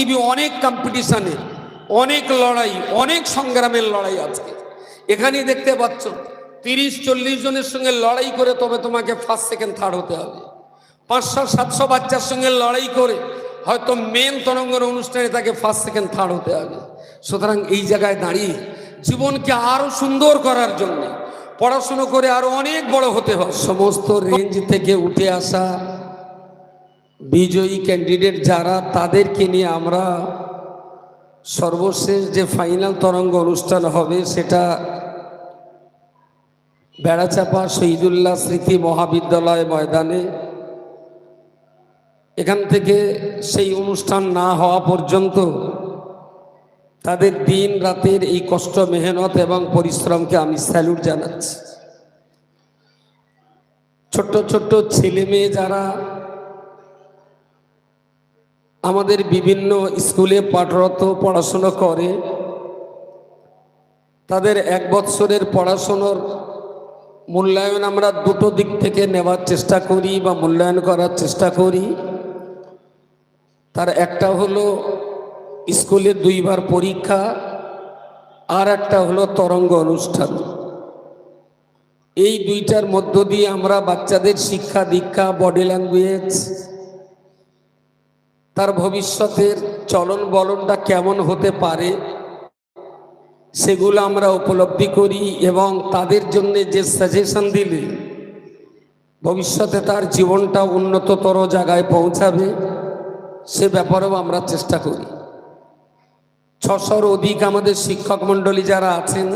পৃথিবী অনেক কম্পিটিশনে অনেক লড়াই, অনেক সংগ্রামের লড়াই আজকে এখানেই দেখতে পাচ্ছ, তিরিশ, চল্লিশ জনের সঙ্গে লড়াই করে তবে তোমাকে ফার্স্ট সেকেন্ড থার্ড হতে হবে। পাঁচশো, সাতশো বাচ্চার সঙ্গে লড়াই করে হয়তো মেন তরঙ্গের অনুষ্ঠানে তাকে ফার্স্ট সেকেন্ড থার্ড হতে হবে। সুতরাং এই জায়গায় দাঁড়িয়ে জীবনকে আরও সুন্দর করার জন্য পড়াশুনো করে আরও অনেক বড় হতে হয় সমস্ত রেঞ্জ থেকে উঠে আসা বিজয়ী ক্যান্ডিডেট যারা, তাদেরকে নিয়ে আমরা সর্বশেষ যে ফাইনাল তরঙ্গ অনুষ্ঠান হবে, সেটা বেড়াচাপা শহীদুল্লাহ স্মৃতি মহাবিদ্যালয় ময়দানে। এখান থেকে সেই অনুষ্ঠান না হওয়া পর্যন্ত তাদের দিন রাতের এই কষ্ট, মেহনত এবং পরিশ্রমকে আমি স্যালুট জানাচ্ছি। ছোট্ট ছোট্ট ছেলে মেয়ে যারা আমাদের বিভিন্ন স্কুলে পাঠরত পড়াশুনো করে। তাদের এক বৎসরের পড়াশুনোর মূল্যায়ন আমরা দুটো দিক থেকে নেওয়ার চেষ্টা করি বা মূল্যায়ন করার চেষ্টা করি। তার একটা হলো স্কুলে দুইবার পরীক্ষা, আর একটা হলো তরঙ্গ অনুষ্ঠান। এই দুইটার মধ্য দিয়ে আমরা বাচ্চাদের শিক্ষা দীক্ষা বডি ল্যাঙ্গুয়েজ তার ভবিষ্যতের চলন বলনটা কেমন হতে পারে, সেগুলো আমরা উপলব্ধি করি এবং তাদের জন্য যে সাজেশন দিলে ভবিষ্যতে তার জীবনটা উন্নততর জায়গায় পৌঁছাবে, সে ব্যাপারেও আমরা চেষ্টা করি। ছশোর অধিক আমাদের শিক্ষক মণ্ডলী যারা আছেন,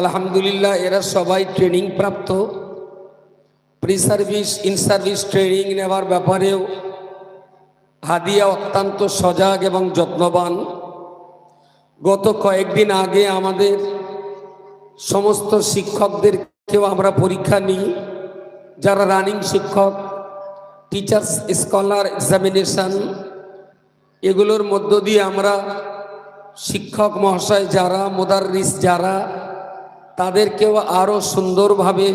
আলহামদুলিল্লাহ এরা সবাই ট্রেনিং প্রাপ্ত। Pre service in service training নেওয়ার ব্যাপারেও হাদিয়া অত্যন্ত সজাগ এবং যত্নবান। গত কয়েকদিন আগে আমাদের সমস্ত শিক্ষকদেরকেও আমরা পরীক্ষা নিই, যারা রানিং শিক্ষক টিচার্স স্কলার এক্সামিনেশন এগুলোর মধ্য দিয়ে আমরা শিক্ষক মহাশয় যারা মোদারিস যারা, তাদেরকেও আরও সুন্দরভাবে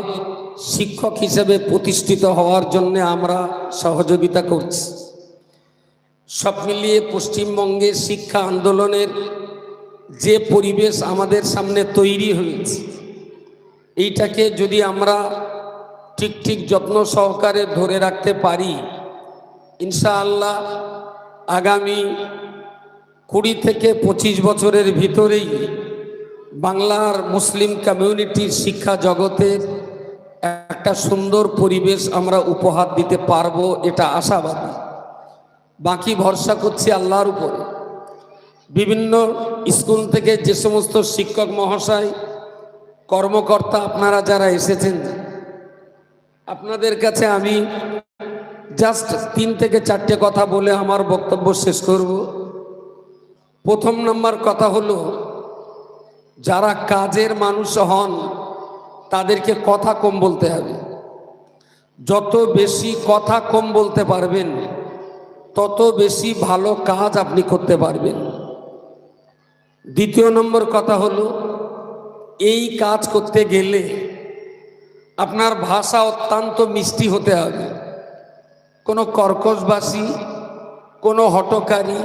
শিক্ষক হিসেবে প্রতিষ্ঠিত হওয়ার জন্য আমরা সহযোগিতা করছি। সব মিলিয়ে পশ্চিমবঙ্গের শিক্ষা আন্দোলনের যে পরিবেশ আমাদের সামনে তৈরি হয়েছে, এইটাকে যদি আমরা ঠিক ঠিক যত্ন সহকারে ধরে রাখতে পারি, ইনশাআল্লাহ আগামী কুড়ি থেকে পঁচিশ বছরের ভিতরেই বাংলার মুসলিম কমিউনিটির শিক্ষা জগতের একটা সুন্দর পরিবেশ আমরা উপহার দিতে পারব, এটা আশাবাদী। বাকি ভরসা করছি আল্লাহর উপরে। বিভিন্ন স্কুল থেকে যে সমস্ত শিক্ষক মহাশয়, কর্মকর্তা আপনারা যারা এসেছেন, আপনাদের কাছে আমি জাস্ট তিন থেকে চারটে কথা বলে আমার বক্তব্য শেষ করব। প্রথম নম্বর কথা হলো, যারা কাজের মানুষ হন, তাদেরকে কথা কম বলতে হবে। যত বেশি কথা কম বলতে পারবেন তত বেশি ভালো কাজ আপনি করতে পারবেন। দ্বিতীয় নম্বর কথা হলো, এই কাজ করতে গেলে আপনার ভাষা অত্যন্ত মিষ্টি হতে হবে। কোনো কর্কশবাসী, কোনো হটকারী,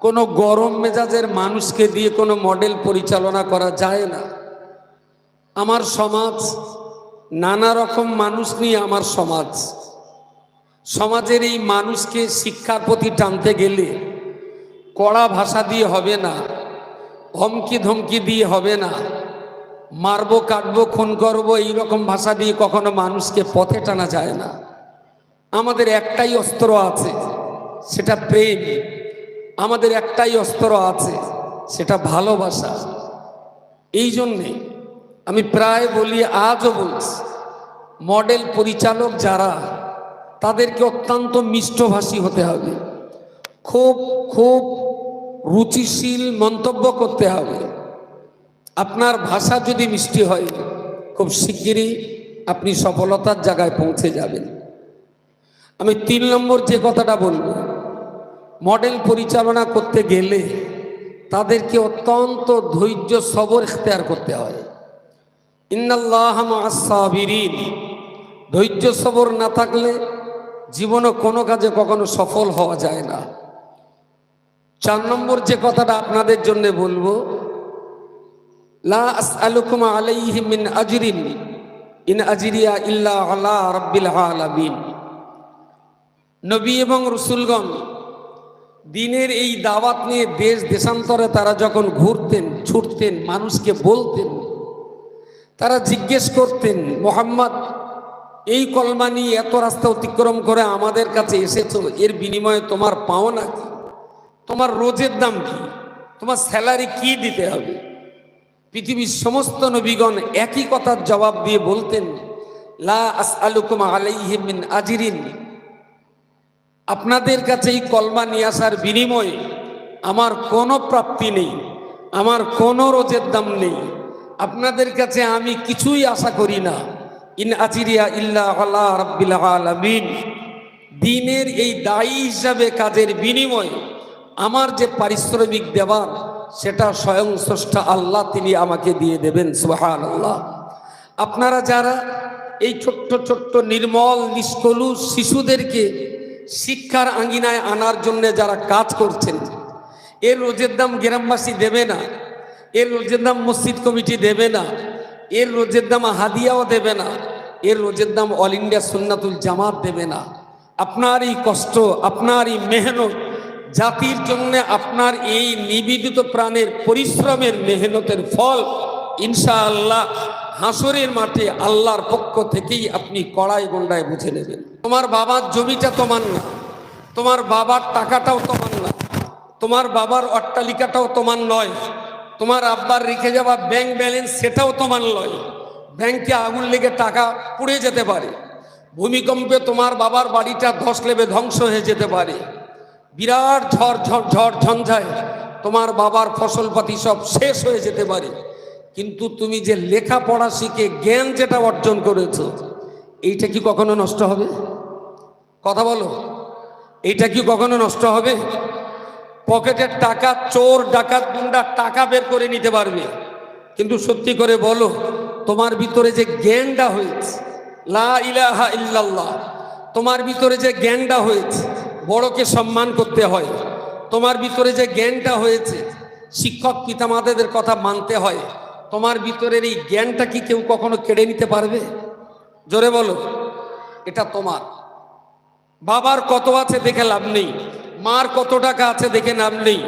কোনো গরম মেজাজের মানুষকে দিয়ে কোনো মডেল পরিচালনা করা যায় না। আমার সমাজ, নানা রকম মানুষ নিয়ে আমার সমাজ। সমাজের এই মানুষকে শিক্ষার প্রতি টানতে গেলে কড়া ভাষা দিয়ে হবে না, ধমকি ধমকি দিয়ে হবে না, মারবো কাটবো, খুন করব, এইরকম ভাষা দিয়ে কখনো মানুষকে পথে টানা যায় না। আমাদের একটাই অস্ত্র আছে, সেটা প্রেম। আমাদের একটাই অস্ত্র আছে, সেটা ভালোবাসা। এই জন্যে আমি প্রায় বলি, আজও বলছি, মডেল পরিচালক যারা তাদেরকে অত্যন্ত মিষ্টভাষী হতে হবে। খুব খুব রুচিশীল মন্তব্য করতে হবে। আপনার ভাষা যদি মিষ্টি হয়, খুব শিগগিরই আপনি সফলতার জায়গায় পৌঁছে যাবেন। আমি তিন নম্বর যে কথাটা বলব, মডেল পরিচালনা করতে গেলে তাদেরকে অত্যন্ত ধৈর্য, সবর ইখতিয়ার করতে হয়। ইন্নাল্লাহ সাবিরিন। ধৈর্য, সবর না থাকলে জীবনে কোনো কাজে কখনো সফল হওয়া যায় না। চার নম্বর যে কথাটা আপনাদের জন্য বলব, লা আসআলুকুম আলাইহি মিন আজরিন, ইন আজরিয়া ইল্লা আলা রাব্বিল আলামিন। নবী এবং রসুলগণ দিনের এই দাওয়াত নিয়ে দেশ দেশান্তরে তারা যখন ঘুরতেন, ছুটতেন, মানুষকে বলতেন, তারা জিজ্ঞেস করতেন, মোহাম্মদ এই কলমা নিয়ে এত রাস্তা অতিক্রম করে আমাদের কাছে এসেছ, এর বিনিময়ে তোমার পাওনা কি? তোমার রোজের দাম কি? তোমার স্যালারি কি দিতে হবে? পৃথিবীর সমস্ত নবীগণ একই কথার জবাব দিয়ে বলতেন, লা আজরিন। আপনাদের কাছে এই কলমা নিয়ে আসার বিনিময়ে আমার কোনো প্রাপ্তি নেই, আমার কোনো রোজের দাম নেই। আপনাদের কাছে আমি কিছুই আশা করি না। ইন আজিরিয়া ইল্লা আল্লাহ রাব্বিল দিনের এই দায়ী হিসাবে কাজের বিনিময়ে আমার যে পারিশ্রমিক দেওয়ার, সেটা স্বয়ং স্রষ্টা আল্লাহ তিনি আমাকে দিয়ে দেবেন সুহান আল্লাহ আপনারা যারা এই ছোট্ট ছোট্ট, নির্মল নিষ্কলু শিশুদেরকে শিক্ষার আঙ্গিনায় আনার জন্য যারা কাজ করছেন, এর রোজের দাম গ্রামবাসী দেবে না, এর রোজের দাম মসজিদ কমিটি দেবে না এর রোজের দাম হাদিয়াও দেবে না। এর রোজের দাম অল ইন্ডিয়া সুন্নাতুল জামাত দেবে না। আপনার এই কষ্ট আপনার এই মেহনত, জাতির জন্য আপনার এই নিবেদিত প্রাণের পরিশ্রমের মেহনতের ফল ইনশাআল্লাহ হাসরের মাঠে আল্লাহর পক্ষ থেকেই আপনি কড়াই গন্ডায় বুঝে নেবেন। তোমার বাবার জমিটা তোমার না তোমার বাবার টাকাটাও তোমার না তোমার বাবার অট্টালিকাটাও তোমার নয়। তোমার আব্বার রেখে যাওয়া ব্যাংক ব্যালেন্স সেটাও তোমার নয়। ব্যাংকে আগুন লেগে টাকা পুড়ে যেতে পারে। ভূমিকম্পে তোমার বাবার বাড়িটা ধস লেবে ধ্বংস হয়ে যেতে পারে। বিরাট ঝড় ঝড় ঝড়, ঝঞ্ঝায় তোমার বাবার ফসলপাতি সব শেষ হয়ে যেতে পারে। কিন্তু তুমি যে লেখাপড়া শিখে জ্ঞান যেটা অর্জন করেছ, এইটা কি কখনো নষ্ট হবে? কথা বলো। এইটা কি কখনো নষ্ট হবে? পকেটের টাকা, চোর, ডাকাত, গুন্ডা টাকা বের করে নিতে পারবে। কিন্তু সত্যি করে বলো, তোমার ভিতরে যে জ্ঞানটা হয়েছে, লা ইলাহা ইল্লাল্লাহ, তোমার ভিতরে যে জ্ঞানটা হয়েছে, বড়কে সম্মান করতে হয়। তোমার ভিতরে যে জ্ঞানটা হয়েছে, শিক্ষক পিতামাতাদের কথা মানতে হয়। তোমার ভিতরের এই জ্ঞানটা কি কেউ কখনো কেড়ে নিতে পারবে? জোরে বলো, এটা তোমার। বাবার কত আছে দেখে লাভ নেই। মার কত টাকা আছে দেখে লাভ নেই।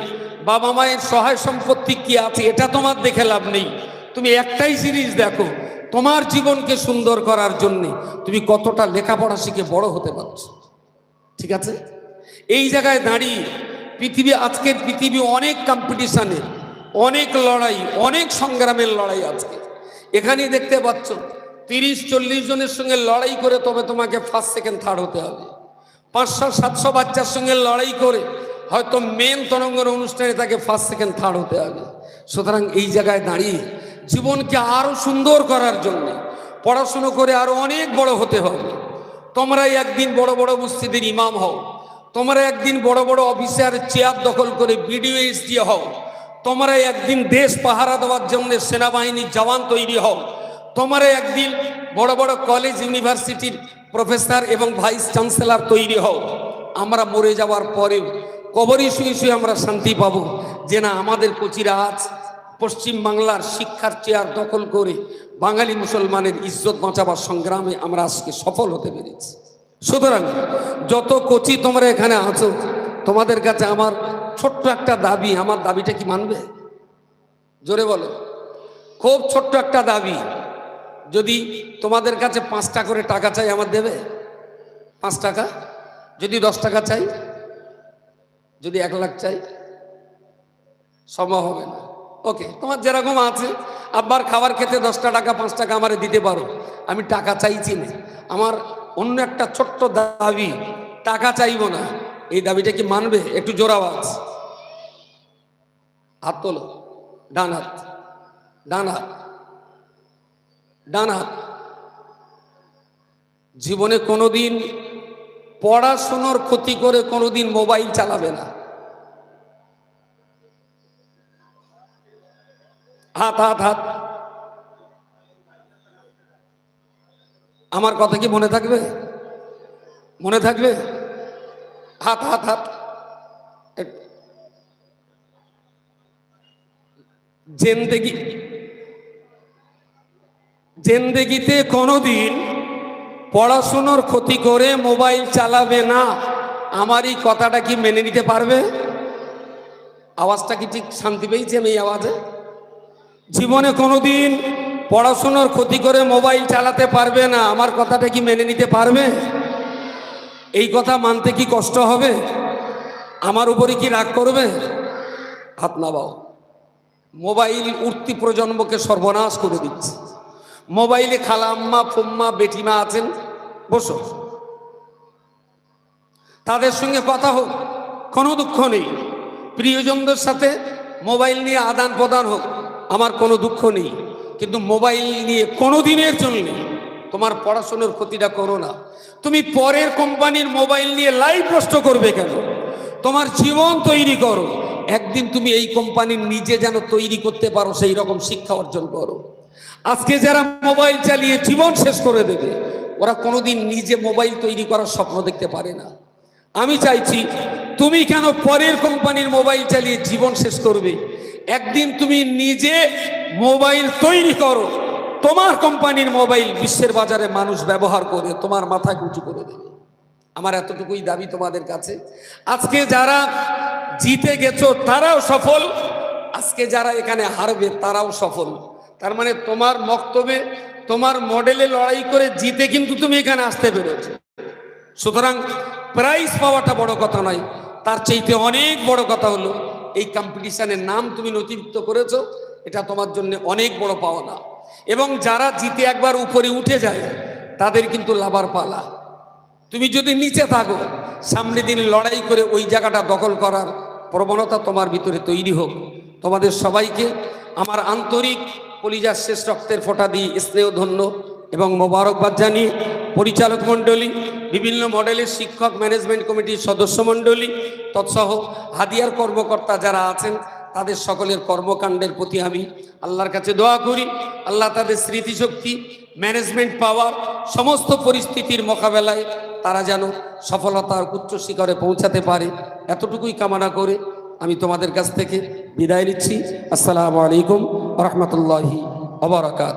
বাবা মায়ের সহায় সম্পত্তি কি আছে এটা তোমার দেখে লাভ নেই। তুমি একটাই সিরিজ দেখো, তোমার জীবনকে সুন্দর করার জন্য তুমি কতটা লেখাপড়া শিখে বড় হতে পারছ। ঠিক আছে? এই জায়গায় দাঁড়িয়ে পৃথিবী, আজকের পৃথিবী অনেক কম্পিটিশনে অনেক লড়াই, অনেক সংগ্রামের লড়াই আজকে। এখানেই দেখতে পাচ্ছ, তিরিশ চল্লিশ জনের সঙ্গে লড়াই করে তবে তোমাকে ফার্স্ট সেকেন্ড থার্ড হতে হবে। পাঁচশো, সাতশো বাচ্চার সঙ্গে লড়াই করে হয়তো মেন তরঙ্গের অনুষ্ঠানে তাকে ফার্স্ট সেকেন্ড থার্ড হতে হবে। সুতরাং এই জায়গায় দাঁড়িয়ে জীবনকে আরও সুন্দর করার জন্য পড়াশুনো করে আরও অনেক বড় হতে হবে। তোমরাই একদিন বড় বড় মসজিদের ইমাম হও। তোমরা একদিন বড় বড় অফিসার, চেয়ার দখল করে বিডিও, এসডি হও। তোমরা একদিন দেশ পাহারা দেওয়ার জন্য সেনাবাহিনীর জওয়ান তৈরি হও। তোমরা একদিন বড় বড় কলেজ ইউনিভার্সিটির প্রফেসর এবং ভাইস চ্যান্সেলর তৈরি হও আমরা মরে যাওয়ার পরেও কবরই শুয়ে শুয়ে আমরা শান্তি পাবো। যে না আমাদের কোচিরা আজ পশ্চিম বাংলার শিক্ষার চেয়ার দখল করে বাঙালি মুসলমানের ইজ্জত বাঁচাবার সংগ্রামে আমরা আজকে সফল হতে পেরেছি। সুতরাং যত কচি তোমরা এখানে আছো, তোমাদের কাছে আমার ছোট্ট একটা দাবি, আমার দাবিটা কি মানবে? জোরে বলো। খুব ছোট্ট একটা দাবি। যদি তোমাদের কাছে পাঁচটা করে টাকা চাই, আমার দেবে? পাঁচ টাকা? যদি দশ টাকা চাই, যদি এক লাখ চাই, সম্ভব হবে না। ওকে, তোমার যেরকম আছে, আব্বার খাবার খেতে দশটা টাকা, পাঁচ টাকা আমার দিতে পারো। আমি টাকা চাইছি না। আমার অন্য একটা ছোট্ট দাবি, টাকা চাইব না। এই দাবিটা কি মানবে? একটু জোর আওয়াজ। হাত তোলো। ডান হাত। ডান হাত। ডান হাত। জীবনে কোনোদিন পড়াশোনার ক্ষতি করে কোনোদিন মোবাইল চালাবে না। হাত হাত হাত। আমার কথা কি মনে থাকবে? মনে থাকবে? হাত হাত হাত। জেন্দেগি জেন্দেগিতে কোনোদিন পড়াশুনোর ক্ষতি করে মোবাইল চালাবে না। আমার এই কথাটা কি মেনে নিতে পারবে? আওয়াজটা কি ঠিক শান্তি পেয়েছি আমি এই আওয়াজে? জীবনে কোনোদিন পড়াশুনোর ক্ষতি করে মোবাইল চালাতে পারবে না। আমার কথাটা কি মেনে নিতে পারবে? এই কথা মানতে কি কষ্ট হবে? আমার উপরে কি রাগ করবে? হাত নাবাও মোবাইল উঠতি প্রজন্মকে সর্বনাশ করে দিচ্ছে। মোবাইলে খালাম্মা, ফুম্মা, বেটিমা আছেন? বসো। তাদের সঙ্গে কথা হোক, কোনো দুঃখ নেই। প্রিয়জনদের সাথে মোবাইল নিয়ে আদান প্রদান হোক, আমার কোনো দুঃখ নেই। কিন্তু মোবাইল নিয়ে কোনো দিনের জন্য তোমার পড়াশোনার ক্ষতিটা করো না। তুমি পরের কোম্পানির মোবাইল নিয়ে লাইভ নষ্ট করবে কেন? তোমার জীবন তৈরি করো। একদিন তুমি এই কোম্পানির নিজে যেন তৈরি করতে পারো, সেই রকম শিক্ষা অর্জন করো। আজকে যারা মোবাইল চালিয়ে জীবন শেষ করে দেবে, ওরা কোনোদিন নিজে মোবাইল তৈরি করার স্বপ্ন দেখতে পারে না। আমি চাইছি, তুমি কেন পরের কোম্পানির মোবাইল চালিয়ে জীবন শেষ করবে? একদিন তুমি নিজে মোবাইল তৈরি করো, তোমার কোম্পানির মোবাইল বিশ্বের বাজারে মানুষ ব্যবহার করে, তোমার মাথায় উঁচু করে দেবে। আমার এতটুকুই দাবি তোমাদের কাছে। আজকে যারা জিতে গেছো, তারাও সফল। আজকে যারা এখানে হারবে, তারাও সফল। তার মানে তোমার মক্তবে, তোমার মডেলে লড়াই করে জিতে কিন্তু তুমি এখানে আসতে পেরেছ। সুতরাং প্রাইজ পাওয়াটা বড় কথা নয়, তার চাইতে অনেক বড় কথা হলো, এই কম্পিটিশনের নাম তুমি নথিভুক্ত করেছ, এটা তোমার জন্য অনেক বড় পাওনা। এবং যারা জিতে একবার উপরে উঠে যায়, তাদের কিন্তু লাভার পালা। তুমি যদি নিচে থাকো, সামনে দিন লড়াই করে ওই জায়গাটা দখল করার প্রবণতা তোমার ভিতরে তৈরি হোক। তোমাদের সবাইকে, আমার আন্তরিক কলিজার শেষ রক্তের ফোঁটা দিয়ে স্নেহ ধন্য এবং মোবারকবাদ জানিয়ে পরিচালক মণ্ডলী, বিভিন্ন মডেলের শিক্ষক ম্যানেজমেন্ট কমিটির সদস্য মণ্ডলী, তৎসহ হাদিয়ার কর্মকর্তা যারা আছেন, তাদের সকলের কর্মকাণ্ডের প্রতি আমি আল্লাহর কাছে দোয়া করি। আল্লাহ তাদের স্মৃতিশক্তি ম্যানেজমেন্ট পাওয়ার সমস্ত পরিস্থিতির মোকাবেলায় তারা যেন সফলতার উচ্চ শিখরে পৌঁছাতে পারে, এতটুকুই কামনা করে আমি তোমাদের কাছ থেকে বিদায় নিচ্ছি। আসসালামু আলাইকুম। রহমতুল্লাহি অবরাকাত